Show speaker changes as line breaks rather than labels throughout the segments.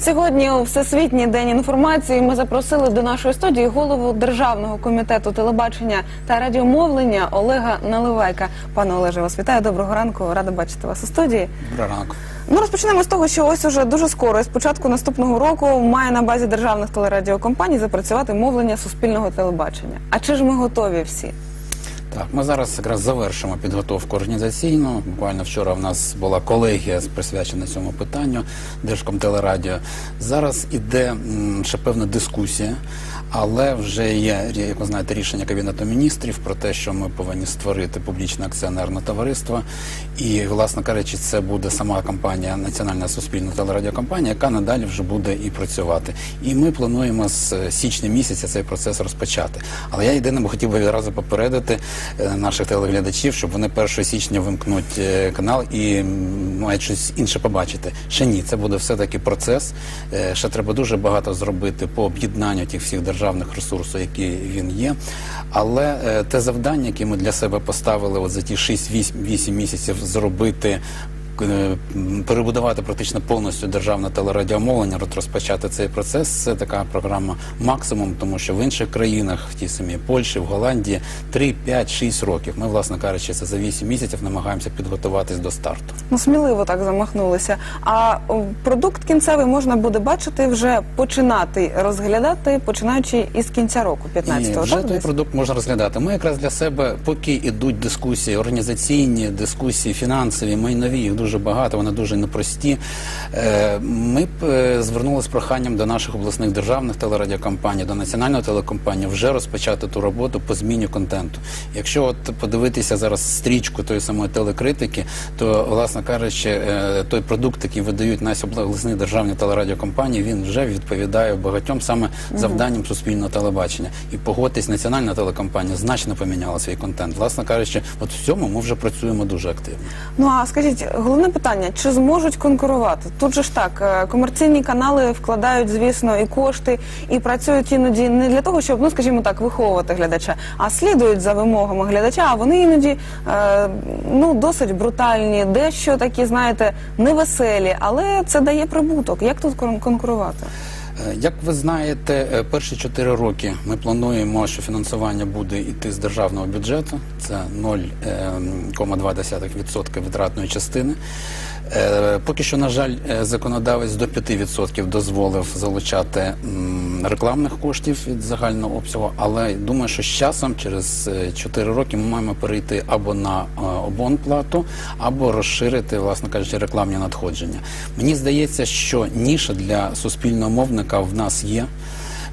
Сьогодні у Всесвітній день інформації ми запросили до нашої студії голову Державного комітету телебачення та радіомовлення Олега Наливайка. Пане Олеже, вас вітаю. Доброго ранку. Рада бачити вас у студії.
Доброго ранку.
Ну розпочнемо з того, що ось уже дуже скоро, з початку наступного року, має на базі державних телерадіокомпаній запрацювати мовлення суспільного телебачення. А чи ж ми готові всі?
Так, ми зараз якраз завершимо підготовку організаційну. Буквально вчора в нас була колегія присвячена цьому питанню Держкомтелерадіо. Зараз іде ще певна дискусія, але вже є, як ви знаєте, рішення Кабінету міністрів про те, що ми повинні створити публічне акціонерне товариство. І, власне кажучи, це буде сама компанія, Національна суспільна телерадіокомпанія, яка надалі вже буде і працювати. І ми плануємо з січня місяця цей процес розпочати. Але я єдине хотів би відразу попередити е, наших телеглядачів, щоб вони 1 січня вимкнуть е, канал і мають щось інше побачити. Ще ні, це буде все-таки процес. Е, Ще треба дуже багато зробити по об'єднанню тих всіх державних ресурсів, які він є. Але е, те завдання, яке ми для себе поставили от за ті 6-8 місяців зробити. Е, Перебудувати практично повністю державне телерадіомовлення, розпочати цей процес. Це така програма максимум, тому що в інших країнах, в тій самій Польщі, в Голландії, 3, 5, 6 років. Ми, власне кажучи, це за 8 місяців намагаємося підготуватись до старту.
Ну сміливо так замахнулися. А продукт кінцевий можна буде бачити вже починати розглядати, починаючи із кінця року, 15-го.
Ні, вже
так,
той
десь?
продукт можна розглядати. Ми якраз для себе, поки йдуть дискусії, організаційні дискусії, фінансові, майнові, їх дуже багато, вони дуже непрості. Е, Ми б е, звернулися з проханням до наших обласних державних телерадіокомпаній, до національної телекомпанії вже розпочати ту роботу по зміні контенту. Якщо от подивитися зараз стрічку тої самої телекритики, то власне кажучи, е, той продукт, який видають наші обласні державні телерадіокомпанії, він вже відповідає багатьом саме завданням суспільного телебачення. І погодьтесь, національна телекомпанія значно поміняла свій контент. Власне кажучи, от в цьому ми вже працюємо дуже активно.
Ну а скажіть, головне питання: чи зможуть конкурувати? Тут же ж так, е, комерційні канали вкладають, звісно, і кошти, і працюють іноді не для того, щоб, ну скажімо так, виховувати глядача, а слідують за вимогами глядача. А вони іноді е, ну досить брутальні, дещо такі, знаєте, невеселі, але це дає прибуток. Як тут кон- конкурувати?
Е, Як ви знаєте, е, перші чотири роки ми плануємо, що фінансування буде йти з державного бюджету. Це ем, 0,2% витратної частини. Е, Поки що, на жаль, е, законодавець до 5% дозволив залучати рекламних коштів від загального обсягу, але думаю, що з часом, через 4 роки, ми маємо перейти або на е, обонплату, або розширити, власне кажучи, рекламні надходження. Мені здається, що ніша для суспільного мовника в нас є.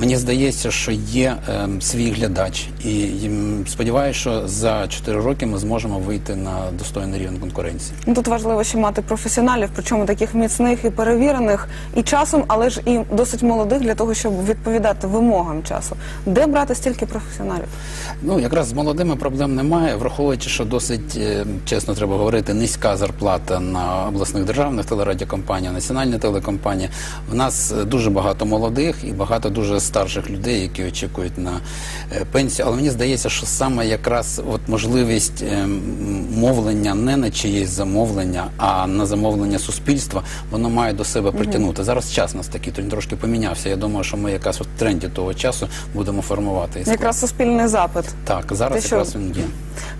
Мені здається, що є е, свій глядач, і м, сподіваюся, що за 4 роки ми зможемо вийти на достойний рівень конкуренції.
Ну, Тут важливо ще мати професіоналів, причому таких міцних і перевірених і часом, але ж і досить молодих для того, щоб відповідати вимогам часу. Де брати стільки професіоналів?
Ну, якраз з молодими проблем немає, враховуючи, що досить е, чесно треба говорити, низька зарплата на обласних державних телерадіокомпаніях, національні телекомпанії. В нас е, дуже багато молодих і багато дуже старших людей, які очікують на е, пенсію. Але мені здається, що саме якраз от можливість е, мовлення не на чиєсь замовлення, а на замовлення суспільства, воно має до себе притягнути. Зараз час нас такий, то він трошки помінявся. Я думаю, що ми якраз в тренді того часу будемо формувати.
Якраз суспільний запит.
Так, зараз
Те, що-
якраз він є.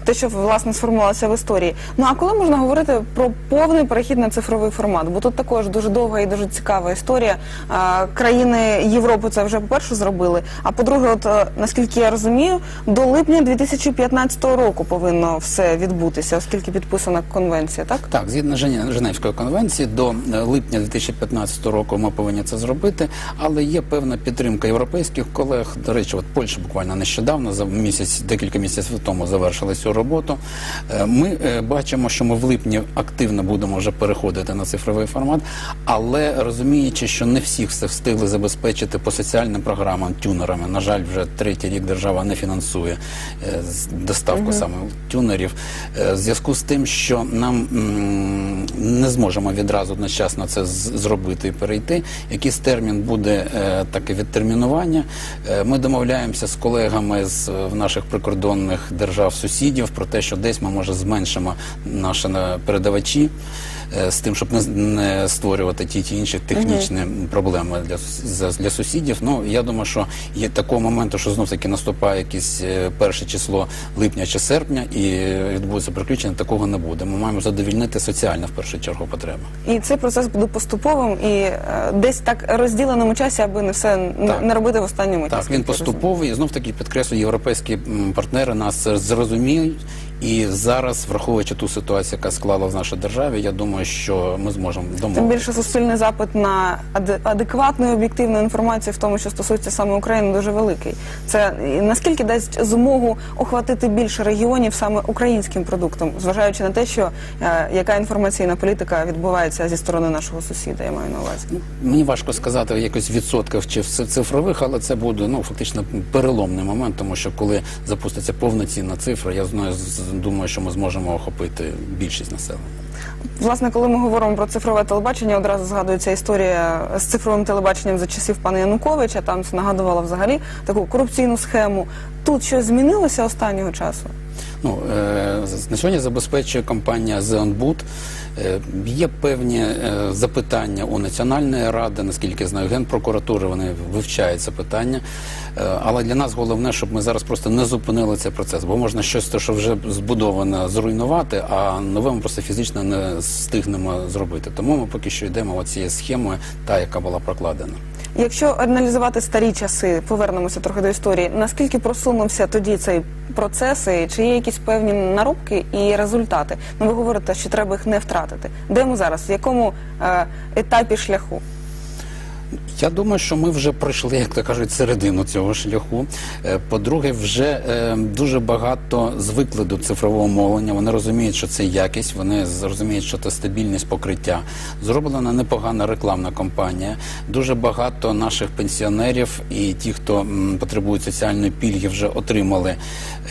Те, що власне сформувалося в історії. Ну а коли можна говорити про повний перехід на цифровий формат? Бо тут також дуже довга і дуже цікава історія. А, країни Європи це вже по-перше зробили. А по-друге, от е, наскільки я розумію, до липня 2015 року повинно все відбутися, оскільки підписана конвенція, так?
Так, згідно Жені- Женевської конвенції, до е, липня 2015 року ми повинні це зробити, але є певна підтримка європейських колег. До речі, от Польща буквально нещодавно, за місяць, декілька місяців тому завершили цю роботу. Е, Ми е, бачимо, що ми в липні активно будемо вже переходити на цифровий формат, але розуміючи, що не всіх все встигли забезпечити по соціальним програмам, тюнерами. На жаль, вже третій рік держава не фінансує е, доставку саме тюнерів. Е, В зв'язку з тим, що нам не зможемо відразу одночасно це зробити і перейти. Якийсь термін буде е, таке відтермінування. Ми домовляємося з колегами з наших прикордонних держав сусідів про те, що десь ми може зменшимо наші передавачі. Е, з тим, щоб не, не створювати ті ті інші технічні проблеми для, за- для сусідів. Ну я думаю, що є такого моменту, що знов таки наступає якесь е, перше число липня чи серпня, і відбудеться приключення. Такого не буде. Ми маємо задовільнити соціально в першу чергу потреби.
І цей процес буде поступовим і е, десь так розділеному часі, аби не все
Так.
не робити в останню мить.
Так, він поступовий і знов таки підкреслюю, європейські партнери нас зрозуміють. І зараз, враховуючи ту ситуацію, яка склала в нашій державі, я думаю, що ми зможемо
Тим більше суспільний запит на аде- адекватну і об'єктивну інформацію в тому, що стосується саме України, дуже великий. Це наскільки дасть змогу охватити більше регіонів саме українським продуктом, зважаючи на те, що е, яка інформаційна політика відбувається зі сторони нашого сусіда, я маю на увазі.
Мені важко сказати якось відсотків чи в цифрових, але це буде ну фактично переломний момент, тому що коли запуститься повноцінна цифра, я знаю, з- думаю, що ми зможемо охопити більшість населення.
Власне, коли ми говоримо про цифрове телебачення, одразу згадується історія з цифровим телебаченням за часів пана Януковича. Там це нагадувало взагалі таку корупційну схему. Тут щось змінилося останнього часу.
Ну, е, на сьогодні забезпечує компанія Zeonbud. Е, Є певні е, запитання у Національної ради, наскільки я знаю, Генпрокуратури вони вивчають це питання. Е, Але для нас головне, щоб ми зараз просто не зупинили цей процес, бо можна щось, те, що вже збудоване, зруйнувати, а нове ми просто фізично не встигнемо зробити. Тому ми поки що йдемо от цією схемою, та яка була прокладена.
Якщо аналізувати старі часи, повернемося трохи до історії. Наскільки просунувся тоді цей процес, і чи є якісь певні наробки і результати? Ну ви говорите, що треба їх не втратити. Де ми зараз? В якому е, етапі шляху?
Я думаю, що ми вже пройшли, як то кажуть, середину цього шляху. Е, По-друге, вже е, дуже багато звикли до цифрового мовлення. Вони розуміють, що це якість, вони з- розуміють, що це стабільність покриття. Зроблена непогана рекламна кампанія. Дуже багато наших пенсіонерів і ті, хто потребують соціальної пільги, вже отримали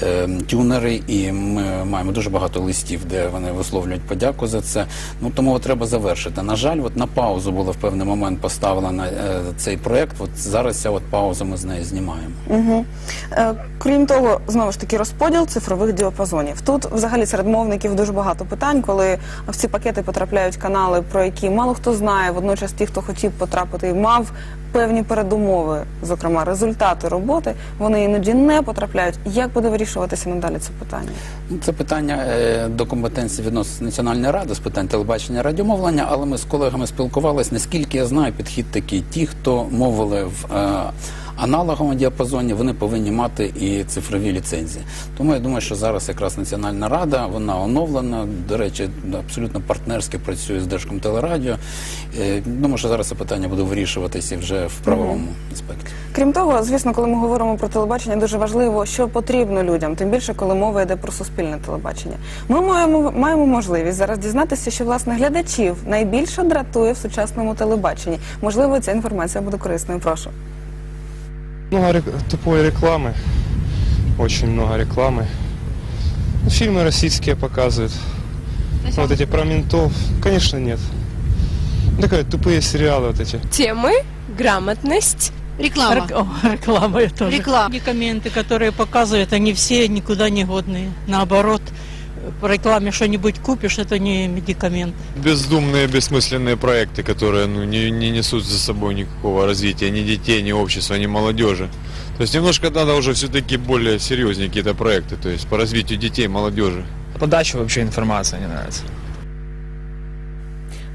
е, тюнери, і ми маємо дуже багато листів, де вони висловлюють подяку за це. Ну тому треба завершити. На жаль, от на паузу було в певний момент поставлено е, цей проект. От зараз ця от пауза ми з неї знімаємо.
Угу. Е, крім того, знову ж таки, розподіл цифрових діапазонів. Тут взагалі серед мовників дуже багато питань, коли в ці пакети потрапляють канали, про які мало хто знає. Водночас ті, хто хотів потрапити, мав певні передумови, зокрема результати роботи, вони іноді не потрапляють. Як буде вирішуватися надалі це питання?
Ну, Це питання е, до компетенції відносно Національної ради з питань телебачення радіомовлення, але ми з колегами спілкувалися. Наскільки я знаю, підхід такий: ті, хто мовили в е, аналоговому діапазоні, вони повинні мати і цифрові ліцензії. Тому я думаю, що зараз якраз Національна рада вона оновлена. До речі, абсолютно партнерськи працює з Держкомтелерадіо. Е, Думаю, що зараз це питання буде вирішуватися вже в правовому аспекті.
Крім того, звісно, коли ми говоримо про телебачення, дуже важливо, що потрібно людям, тим більше, коли мова йде про суспільне телебачення. Ми маємо, маємо можливість зараз дізнатися, що власне глядачів найбільше дратує в сучасному телебаченні. Можливо, ця інформація буде корисною. Прошу.
Много рек- тупой рекламы, очень много рекламы. Ну, Фильмы российские показывают. Вот эти про ментов, конечно, нет. Ну, Такие тупые сериалы вот эти.
темы, грамотность.
Реклама.
Рек- О, реклама я тоже.
Реклама.
Медикаменты, которые показывают, они все никуда не годные. Наоборот, по рекламе что-нибудь купишь, это не медикамент.
бездумные, бессмысленные проекты, которые ну, не, не несут за собой никакого развития ни детей, ни общества, ни молодежи. То есть немножко надо уже все-таки более серьезные какие-то проекты, то есть по развитию детей, молодежи.
Подача вообще информации не нравится.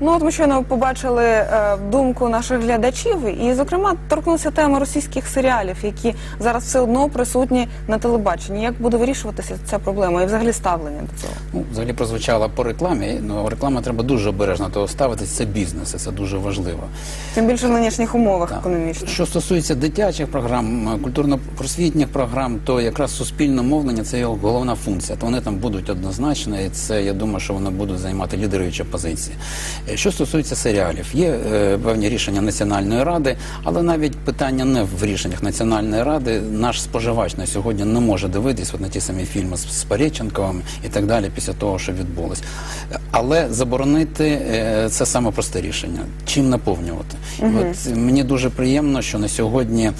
Ну от ми щойно побачили е, думку наших глядачів, і, зокрема, торкнулися теми російських серіалів, які зараз все одно присутні на телебаченні. Як буде вирішуватися ця проблема і взагалі ставлення до цього?
Ну, взагалі прозвучала по рекламі. Ну, реклама треба дуже обережно того ставитись. Це бізнес, і це дуже важливо.
Тим більше в нинішніх умовах економічних.
Що стосується дитячих програм, е, культурно-просвітніх програм, то якраз суспільне мовлення це його головна функція. То вони там будуть однозначно, і це я думаю, що вони будуть займати лідеруючі позиції. Е, Що стосується серіалів, є е, певні рішення Національної ради, але навіть питання не в рішеннях Національної ради. Наш споживач на сьогодні не може дивитись от на ті самі фільми з, Пареченковим і так далі після того, що відбулось. Але заборонити е, це саме просте рішення. Чим наповнювати? І от мені дуже приємно, що на сьогодні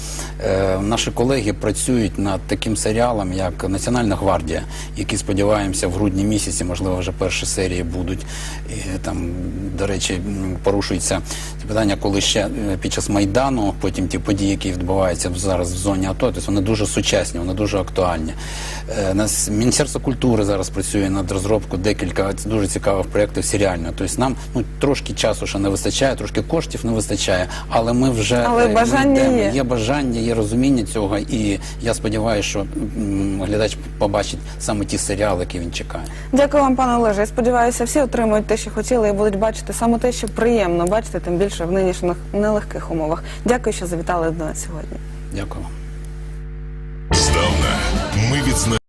наші колеги працюють над таким серіалом, як Національна гвардія, який сподіваємося в грудні місяці, можливо, вже перші серії будуть. І, там, до речі, м, порушуються питання, коли ще е, під час майдану, потім ті події, які відбуваються зараз в зоні АТО, тобто вони дуже сучасні, вони дуже актуальні. Е, Нас Міністерство культури зараз працює над розробкою декілька дуже цікавих проєктів серіального. Тобто нам ну трошки часу ще не вистачає, трошки коштів не вистачає, але ми вже
Але
е, ми
бажання
йдемо.
є.
є бажання, є розуміння цього, і я сподіваюся, що глядач побачить саме ті серіали, які він чекає.
Дякую вам, пане Олеже. Я сподіваюся, всі отримують те, що хотіли, і будуть бачити саме те, що приємно бачити, тим більше в нинішніх нелегких умовах. Дякую, що завітали до нас сьогодні.
Дякую.
Здавна ми відзна...